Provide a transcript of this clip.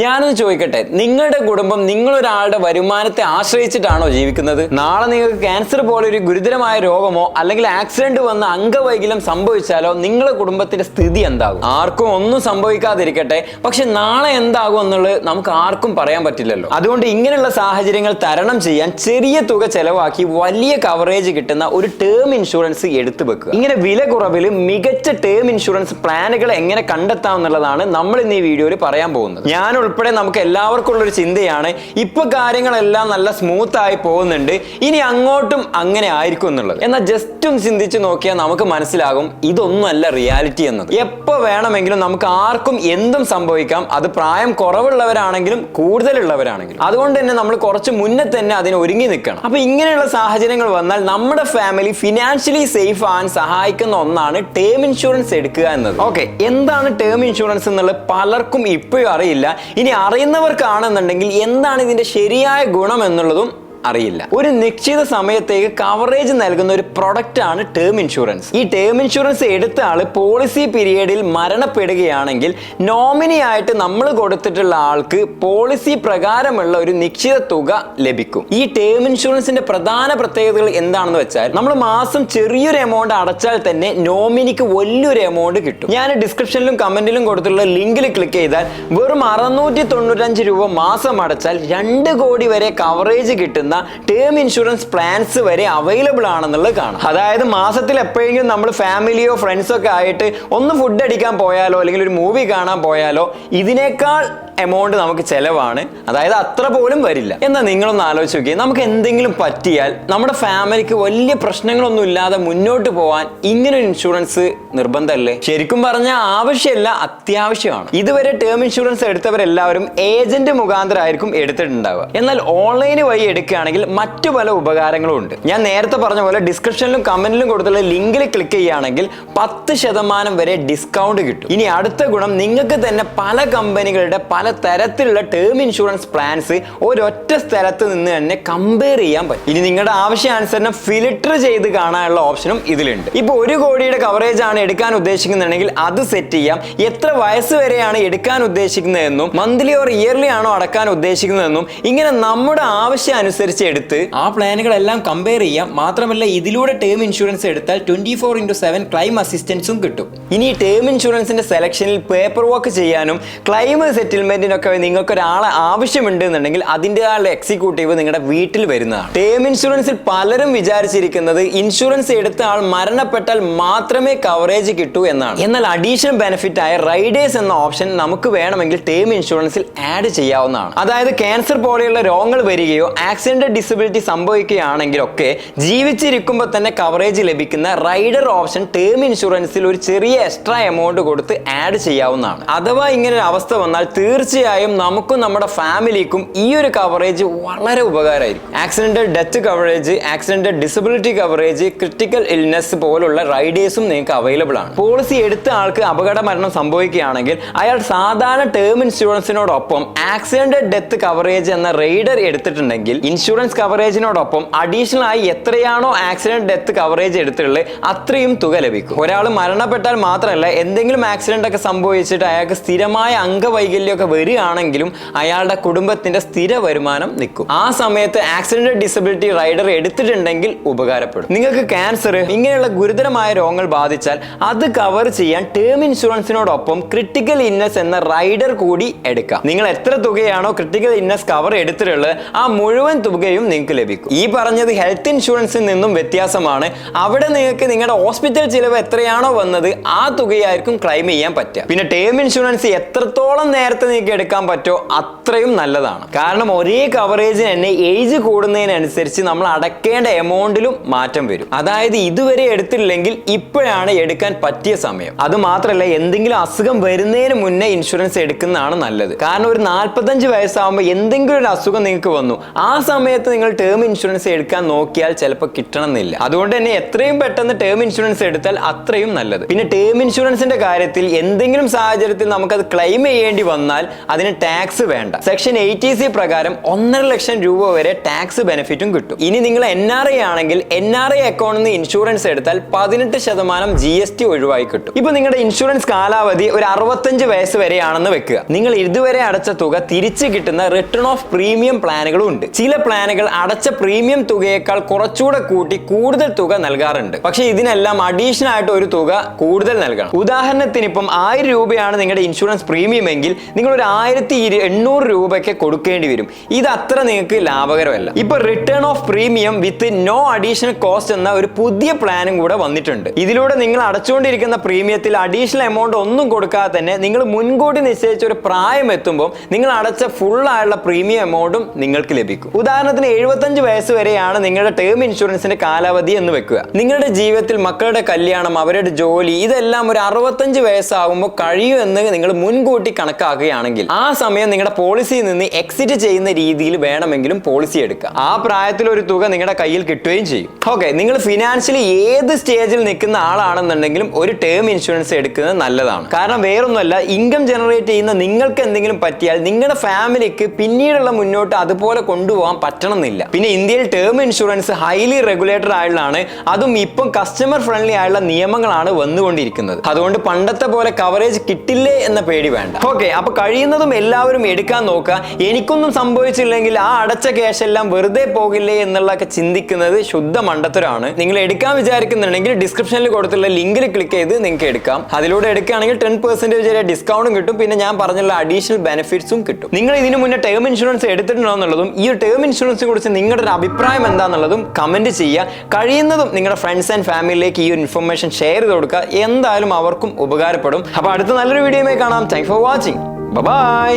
ഞാനൊന്ന് ചോദിക്കട്ടെ നിങ്ങളുടെ കുടുംബം നിങ്ങളൊരാളുടെ വരുമാനത്തെ ആശ്രയിച്ചിട്ടാണോ ജീവിക്കുന്നത്? നാളെ നിങ്ങൾക്ക് ക്യാൻസർ പോലെ ഒരു ഗുരുതരമായ രോഗമോ അല്ലെങ്കിൽ ആക്സിഡന്റ് വന്ന അംഗവൈകല്യം സംഭവിച്ചാലോ നിങ്ങളുടെ കുടുംബത്തിന്റെ സ്ഥിതി എന്താകും? ആർക്കും ഒന്നും സംഭവിക്കാതിരിക്കട്ടെ പക്ഷെ നാളെ എന്താകും എന്നുള്ളത് നമുക്ക് ആർക്കും പറയാൻ പറ്റില്ലല്ലോ. അതുകൊണ്ട് ഇങ്ങനെയുള്ള സാഹചര്യങ്ങൾ തരണം ചെയ്യാൻ ചെറിയ തുക ചെലവാക്കി വലിയ കവറേജ് കിട്ടുന്ന ഒരു ടേം ഇൻഷുറൻസ് എടുത്തു വെക്കുക. ഇങ്ങനെ വില കുറവിൽ മികച്ച ടേം ഇൻഷുറൻസ് പ്ലാനുകൾ എങ്ങനെ കണ്ടെത്താം എന്നുള്ളതാണ് നമ്മൾ ഇന്ന് ഈ വീഡിയോയിൽ പറയാൻ പോകുന്നത്. ഞാൻ ഉൾപ്പെടെ നമുക്ക് എല്ലാവർക്കും ഉള്ളൊരു ചിന്തയാണ്. ഇപ്പൊ കാര്യങ്ങളെല്ലാം നല്ല സ്മൂത്ത് ആയി പോകുന്നുണ്ട്. ഇനി അങ്ങോട്ടും അങ്ങനെ ആയിരിക്കും എന്നുള്ളത്. എന്നാൽ ജസ്റ്റ് ഒന്ന് ചിന്തിച്ച് നോക്കിയാൽ നമുക്ക് മനസ്സിലാകും ഇതൊന്നുമല്ല റിയാലിറ്റി എന്നത്. എപ്പോ വേണമെങ്കിലും നമുക്ക് ആർക്കും എന്തും സംഭവിക്കാം. അത് പ്രായം കുറവുള്ളവരാണെങ്കിലും കൂടുതലുള്ളവരാണെങ്കിലും. അതുകൊണ്ട് തന്നെ നമ്മൾ കുറച്ച് മുന്നേ തന്നെ അതിന് ഒരുങ്ങി നിൽക്കണം. അപ്പൊ ഇങ്ങനെയുള്ള സാഹചര്യങ്ങൾ വന്നാൽ നമ്മുടെ ഫാമിലി ഫിനാൻഷ്യലി സേഫ് ആവാൻ സഹായിക്കുന്ന ഒന്നാണ് ടേം ഇൻഷുറൻസ് എടുക്കുക എന്നത്. ഓക്കെ എന്താണ് ടേം ഇൻഷുറൻസ് എന്നുള്ളത് പലർക്കും ഇപ്പോഴും അറിയില്ല. ഇനി അറിയുന്നവർക്കാണെന്നുണ്ടെങ്കിൽ എന്താണ് ഇതിന്റെ ശരിയായ ഗുണം എന്നുള്ളതും അറിയില്ല. ഒരു നിശ്ചിത സമയത്തേക്ക് കവറേജ് നൽകുന്ന ഒരു പ്രൊഡക്റ്റ് ആണ് ടേം ഇൻഷുറൻസ് ഈ ടേം ഇൻഷുറൻസ് എടുത്ത ആൾ പോളിസി പീരിയഡിൽ മരണപ്പെടുകയാണെങ്കിൽ നോമിനി ആയിട്ട് നമ്മൾ കൊടുത്തിട്ടുള്ള ആൾക്ക് പോളിസി പ്രകാരമുള്ള ഒരു നിശ്ചിത തുക ലഭിക്കും. ഈ ടേം ഇൻഷുറൻസിന്റെ പ്രധാന പ്രത്യേകതകൾ എന്താണെന്ന് വെച്ചാൽ നമ്മൾ മാസം ചെറിയൊരു എമൗണ്ട് അടച്ചാൽ തന്നെ നോമിനിക്ക് വലിയൊരു എമൗണ്ട് കിട്ടും. ഞാൻ ഡിസ്ക്രിപ്ഷനിലും കമന്റിലും കൊടുത്തിട്ടുള്ള ലിങ്കിൽ ക്ലിക്ക് ചെയ്താൽ വെറും അറുന്നൂറ്റി തൊണ്ണൂറ്റഞ്ച് രൂപ മാസം അടച്ചാൽ രണ്ട് കോടി വരെ കവറേജ് കിട്ടുന്ന ടേം ഇൻഷുറൻസ് പ്ലാൻസ് വരെ അവൈലബിൾ ആണെന്നുള്ളത് കാണാം. അതായത് മാസത്തിൽ എപ്പോഴെങ്കിലും നമ്മൾ ഫാമിലിയോ ഫ്രണ്ട്സോ ഒക്കെ ആയിട്ട് ഒന്ന് ഫുഡ് അടിക്കാൻ പോയാലോ അല്ലെങ്കിൽ ഒരു മൂവി കാണാൻ പോയാലോ ഇതിനേക്കാൾ എമൗണ്ട് നമുക്ക് ചിലവാണ്. അതായത് അത്ര പോലും വരില്ല. എന്നാൽ നിങ്ങളൊന്ന് ആലോചിച്ച് നോക്കിയേ. നമുക്ക് എന്തെങ്കിലും പറ്റിയാൽ നമ്മുടെ ഫാമിലിക്ക് വലിയ പ്രശ്നങ്ങളൊന്നും ഇല്ലാതെ മുന്നോട്ട് പോകാൻ ഇങ്ങനെ ഇൻഷുറൻസ് നിർബന്ധമല്ലേ? ശരിക്കും പറഞ്ഞാൽ ആവശ്യമല്ല അത്യാവശ്യമാണ്. ഇതുവരെ ടേം ഇൻഷുറൻസ് എടുത്തവരെല്ലാവരും ഏജന്റ് മുഖാന്തരമായിരിക്കും എടുത്തിട്ടുണ്ടാവുക. എന്നാൽ ഓൺലൈൻ വഴി എടുക്കുകയാണെങ്കിൽ മറ്റു പല ഉപകാരങ്ങളും ഉണ്ട്. ഞാൻ നേരത്തെ പറഞ്ഞ പോലെ ഡിസ്ക്രിപ്ഷനിലും കമന്റിലും കൊടുത്തുള്ള ലിങ്കിൽ ക്ലിക്ക് ചെയ്യുകയാണെങ്കിൽ പത്ത് ശതമാനം വരെ ഡിസ്കൗണ്ട് കിട്ടും. ഇനി അടുത്ത ഗുണം നിങ്ങൾക്ക് തന്നെ പല കമ്പനികളുടെ പല തരത്തിലുള്ള ടേം ഇൻഷുറൻസ് പ്ലാൻസ് ഒരൊറ്റ സ്ഥലത്ത് നിന്ന് തന്നെ കമ്പയർ ചെയ്യാൻ പറ്റും. ഇനി നിങ്ങളുടെ ആവശ്യാനുസരണം ഫിൽറ്റർ ചെയ്ത് കാണാനുള്ള ഓപ്ഷനും ഇതിലുണ്ട്. ഇപ്പൊ ഒരു കോടിയുടെ കവറേജ് ആണ് എടുക്കാൻ ഉദ്ദേശിക്കുന്നുണ്ടെങ്കിൽ അത് സെറ്റ് ചെയ്യാം. എത്ര വയസ്സ് വരെയാണ് എടുക്കാൻ ഉദ്ദേശിക്കുന്നതെന്നും മന്ത്ലി ഓർ ഇയർലി ആണോ അടക്കാൻ ഉദ്ദേശിക്കുന്നതെന്നും ഇങ്ങനെ നമ്മുടെ ആവശ്യം അനുസരിച്ച് എടുത്ത് ആ പ്ലാനുകളെല്ലാം കമ്പയർ ചെയ്യാം. മാത്രമല്ല ഇതിലൂടെ ടേം ഇൻഷുറൻസ് എടുത്താൽ twenty four into seven claim അസിസ്റ്റൻസും കിട്ടും. ഇനി ടേം ഇൻഷുറൻസിന്റെ സെലക്ഷനിൽ പേപ്പർ വർക്ക് ചെയ്യാനും ക്ലെയിം സെറ്റിൽമെന്റിനൊക്കെ നിങ്ങൾക്ക് ഒരാളെ ആവശ്യമുണ്ട് എന്നുണ്ടെങ്കിൽ അതിന്റെതായുള്ള എക്സിക്യൂട്ടീവ് നിങ്ങളുടെ വീട്ടിൽ വരുന്നതാണ്. ടേം ഇൻഷുറൻസിൽ പലരും വിചാരിച്ചിരിക്കുന്നത് ഇൻഷുറൻസ് എടുത്ത ആൾ മരണപ്പെട്ടാൽ മാത്രമേ കവറേജ് കിട്ടൂ എന്നാണ്. എന്നാൽ അഡീഷണൽ ബെനിഫിറ്റ് ആയ റൈഡേഴ്സ് എന്ന ഓപ്ഷൻ നമുക്ക് വേണമെങ്കിൽ ടേം ഇൻഷുറൻസിൽ ആഡ് ചെയ്യാവുന്നതാണ്. അതായത് ക്യാൻസർ പോലെയുള്ള രോഗങ്ങൾ വരികയോ ആക്സിഡന്റ് ഡിസബിലിറ്റി സംഭവിക്കുകയാണെങ്കിലൊക്കെ ജീവിച്ചിരിക്കുമ്പോൾ തന്നെ കവറേജ് ലഭിക്കുന്ന റൈഡർ ഓപ്ഷൻ ടേം ഇൻഷുറൻസിൽ ഒരു ചെറിയ എക്സ്ട്രാ എമൗണ്ട് കൊടുത്ത് ആഡ് ചെയ്യാവുന്നതാണ്. അഥവാ ഇങ്ങനെ ഒരു അവസ്ഥ വന്നാൽ തീർച്ചയായും നമുക്കും നമ്മുടെ ഫാമിലിക്കും ഈ ഒരു കവറേജ് വളരെ ഉപകാരമായിരിക്കും. Accident death coverage accident disability coverage critical illness പോലുള്ള റൈഡേഴ്സും നിങ്ങൾക്ക് അവൈലബിൾ ആണ്. പോളിസി എടുത്ത ആൾക്ക് അപകട മരണം സംഭവിക്കുകയാണെങ്കിൽ അയാൾ സാധാരണ ടേം ഇൻഷുറൻസിനോടൊപ്പം ആക്സിഡന്റ് ഡെത്ത് കവറേജ് എന്ന റൈഡർ എടുത്തിട്ടുണ്ടെങ്കിൽ ഇൻഷുറൻസ് കവറേജിനോടൊപ്പം അഡീഷണൽ ആയി എത്രയാണോ ആക്സിഡന്റ് ഡെത്ത് കവറേജ് എടുത്തിട്ടുള്ളത് അത്രയും തുക ലഭിക്കും. ഒരാൾ മരണപ്പെട്ടാൽ മാത്രമല്ല എന്തെങ്കിലും ആക്സിഡന്റ് ഒക്കെ സംഭവിച്ചിട്ട് അയാൾക്ക് സ്ഥിരമായ അംഗവൈകല്യമൊക്കെ വരികയാണെങ്കിലും അയാളുടെ കുടുംബത്തിന്റെ സ്ഥിര വരുമാനം നിൽക്കും. ആ സമയത്ത് ആക്സിഡന്റ് ഡിസബിലിറ്റി റൈഡർ എടുത്തിട്ടുണ്ടെങ്കിൽ ഉപകാരപ്പെടും. നിങ്ങൾക്ക് ക്യാൻസർ ഇങ്ങനെയുള്ള ഗുരുതരമായ രോഗങ്ങൾ ബാധിച്ചാൽ അത് കവർ ചെയ്യാൻ ടേം ഇൻഷുറൻസിനോടൊപ്പം ക്രിട്ടിക്കൽ ഇന്നസ് എന്ന റൈഡർ കൂടി എടുക്കാം. നിങ്ങൾ എത്ര തുകയാണോ ക്രിട്ടിക്കൽ ഇന്നസ് കവർ എടുത്തിട്ടുള്ളത് ആ മുഴുവൻ തുകയും നിങ്ങൾക്ക് ലഭിക്കും. ഈ പറഞ്ഞത് ഹെൽത്ത് ഇൻഷുറൻസിൽ നിന്നും വ്യത്യാസമാണ്. അവിടെ നിങ്ങൾക്ക് നിങ്ങളുടെ ഹോസ്പിറ്റൽ ചിലവ് എത്രയാണോ വന്നത് ആ തുകയായിരിക്കും ക്ലെയിം ചെയ്യാൻ പറ്റുക. പിന്നെ ടേം ഇൻഷുറൻസ് എത്രത്തോളം നേരത്തെ നിങ്ങൾക്ക് എടുക്കാൻ പറ്റുമോ അത്രയും നല്ലതാണ്. കാരണം ഒരേ കവറേജിന് തന്നെ ഏജ് കൂടുന്നതിനനുസരിച്ച് നമ്മൾ അടക്കേണ്ട എമൗണ്ടിലും മാറ്റം വരും. അതായത് ഇതുവരെ എടുത്തില്ലെങ്കിൽ ഇപ്പോഴാണ് എടുക്കാൻ പറ്റിയ സമയം. അത് മാത്രമല്ല എന്തെങ്കിലും അസുഖം വരുന്നതിന് മുന്നേ ഇൻഷുറൻസ് എടുക്കുന്നതാണ് നല്ലത്. കാരണം ഒരു നാൽപ്പത്തഞ്ച് വയസ്സാകുമ്പോൾ എന്തെങ്കിലും ഒരു അസുഖം നിങ്ങൾക്ക് വന്നു. ആ സമയത്ത് നിങ്ങൾ ടേം ഇൻഷുറൻസ് എടുക്കാൻ നോക്കിയാൽ ചിലപ്പോൾ കിട്ടണമെന്നില്ല. അതുകൊണ്ട് തന്നെ എത്രയും പെട്ടെന്ന് ടേം ഇൻഷുറൻസ് എടുത്താൽ അത്രയും നല്ലത്. പിന്നെ ടേം ഇൻഷുറൻസിന്റെ കാര്യത്തിൽ എന്തെങ്കിലും സാഹചര്യത്തിൽ നമുക്കത് ക്ലെയിം ചെയ്യേണ്ടി വന്നാൽ അതിന് ടാക്സ് വേണ്ട. സെക്ഷൻ എയ്റ്റി സി പ്രകാരം ഒന്നര ലക്ഷം രൂപ വരെ ടാക്സ് ബെനിഫിറ്റും കിട്ടും. ഇനി നിങ്ങൾ എൻ ആർ ഐ ആണെങ്കിൽ എൻ ആർ ഐ അക്കൗണ്ടിൽ നിന്ന് ഇൻഷുറൻസ് എടുത്താൽ പതിനെട്ട് ശതമാനം ജി എസ് ടി ഒഴിവായി കിട്ടും. ഇപ്പൊ നിങ്ങളുടെ ഇൻഷുറൻസ് കാലാവധി ഒരു അറുപത്തഞ്ച് വയസ്സ് വരെയാണെന്ന് വെക്കുക. നിങ്ങൾ ഇതുവരെ അടച്ച തുക തിരിച്ചു കിട്ടുന്ന റിട്ടേൺ ഓഫ് പ്രീമിയം പ്ലാനുകളും ഉണ്ട്. ചില പ്ലാനുകൾ അടച്ച പ്രീമിയം തുകയേക്കാൾ കുറച്ചുകൂടെ കൂട്ടി കൂടുതൽ തുക നൽകാറുണ്ട്. പക്ഷേ ഇതിനെല്ലാം അഡീഷണൽ ആയിട്ട് ഒരു തുക കൂടുതൽ നൽകണം. ഉദാഹരണത്തിന് ഇപ്പം ആയിരം രൂപയാണ് നിങ്ങളുടെ ഇൻഷുറൻസ് പ്രീമിയം എങ്കിൽ നിങ്ങൾ ഒരു ആയിരത്തി എണ്ണൂറ് രൂപയ്ക്ക് കൊടുക്കേണ്ടി വരും. ഇത് അത്ര നിങ്ങൾക്ക് ലാഭകരമല്ല. ഇപ്പൊ return of premium with no additional cost എന്ന ഒരു പുതിയ പ്ലാനും കൂടെ വന്നിട്ടുണ്ട്. ഇതിലൂടെ നിങ്ങൾ അടച്ചുകൊണ്ടിരിക്കുന്ന പ്രീമിയത്തിൽ അഡീഷണൽ എമൗണ്ട് ഒന്നും കൊടുക്കാതെ തന്നെ നിങ്ങൾ മുൻകൂട്ടി നിശ്ചയിച്ച ഒരു പ്രായം എത്തുമ്പോൾ നിങ്ങൾ അടച്ച ഫുൾ ആയുള്ള പ്രീമിയം എമൗണ്ടും നിങ്ങൾക്ക് ലഭിക്കും. ഉദാഹരണത്തിന് എഴുപത്തഞ്ച് വയസ്സ് വരെയാണ് നിങ്ങളുടെ ടേം ഇൻഷുറൻസിന്റെ കാലാവധി എന്ന് വെക്കുക. നിങ്ങളുടെ ജീവിതത്തിൽ മക്കളുടെ കല്യാണം അവരുടെ ജോലി ഇതെല്ലാം ഒരു അറുപത്തഞ്ച് വയസ്സാകുമ്പോൾ കഴിയും എന്ന് നിങ്ങൾ മുൻകൂട്ടി കണക്കാക്കുകയാണെങ്കിൽ ആ സമയം നിങ്ങളുടെ പോളിസിയിൽ നിന്ന് എക്സിറ്റ് ചെയ്യുന്ന രീതിയിൽ വേണമെങ്കിലും പോളിസി എടുക്കുക. ആ പ്രായത്തിൽ ഒരു തുക നിങ്ങളുടെ കയ്യിൽ കിട്ടുകയും ചെയ്യും. ഓക്കെ നിങ്ങൾ ഫിനാൻഷ്യലി ഏത് സ്റ്റേജിൽ നിൽക്കുന്ന ആളാണെന്നുണ്ടെങ്കിലും ഒരു ടേം ഇൻഷുറൻസ് എടുക്കുന്നത് നല്ലതാണ്. കാരണം വേറൊന്നുമല്ല ഇൻകം ജനറേറ്റ് ചെയ്യുന്ന നിങ്ങൾക്ക് എന്തെങ്കിലും പറ്റിയാൽ നിങ്ങളുടെ ഫാമിലിക്ക് പിന്നീടുള്ള മുന്നോട്ട് അതുപോലെ കൊണ്ടുപോകാൻ പറ്റണമെന്നില്ല. പിന്നെ ഇന്ത്യയിൽ ടേം ഇൻഷുറൻസ് ഹൈലി റെഗുലേറ്റഡ് ആയുള്ളതാണ് അതും ഇപ്പം കസ്റ്റമർ ഫ്രണ്ട്ലി ആയുള്ള നിയമങ്ങളാണ് വന്നുകൊണ്ടിരിക്കുന്നത്. അതുകൊണ്ട് പണ്ടത്തെ പോലെ കവറേജ് കിട്ടില്ലേ എന്ന പേടി വേണ്ട. ഓക്കെ അപ്പൊ കഴിയുന്നതും എല്ലാവരും എടുക്കാൻ നോക്കുക. എനിക്കൊന്നും സംഭവിച്ചില്ലെങ്കിൽ ആ അടച്ച ക്യാഷ് എല്ലാം വെറുതെ പോകില്ലേ എന്നുള്ളതൊക്കെ ചിന്തിക്കുന്നത് ശുദ്ധ മണ്ടത്തരാണ്. നിങ്ങൾ എടുക്കാൻ വിചാരിക്കുന്നുണ്ടെങ്കിൽ ഡിസ്ക്രിപ്ഷനിൽ കൊടുത്തുള്ള ലിങ്കിൽ ക്ലിക്ക് ചെയ്ത് നിങ്ങൾക്ക് എടുക്കാം. അതിലൂടെ എടുക്കുകയാണെങ്കിൽ ടെൻ പെർസെന്റേജ് വരെ ഡിസ്കൗണ്ടും കിട്ടും. പിന്നെ ഞാൻ പറഞ്ഞുള്ള അഡീഷണൽ ബെനിഫിറ്റ്സും കിട്ടും. നിങ്ങൾ ഇതിനു മുന്നേ ടേം ഇൻഷുറൻസ് എടുത്തിട്ടുണ്ടോ എന്നുള്ളതും ഈ ടേം ഇൻഷുറൻസിനെ കുറിച്ച് നിങ്ങളുടെ ഒരു അഭിപ്രായം എന്താണെന്നുള്ളതും കമന്റ് ചെയ്യുക. കഴിയുന്നതും നിങ്ങളുടെ ഫ്രണ്ട്സ് ആൻഡ് ഫാമിലിയിലേക്ക് ഈ ഒരു ഇൻഫർമേഷൻ ഷെയർ ചെയ്ത് കൊടുക്കുക. എന്തായാലും അവർക്കും ഉപകാരപ്പെടും. അപ്പോൾ അടുത്ത നല്ലൊരു വീഡിയോയുമായി കാണാം. Thank for watching bye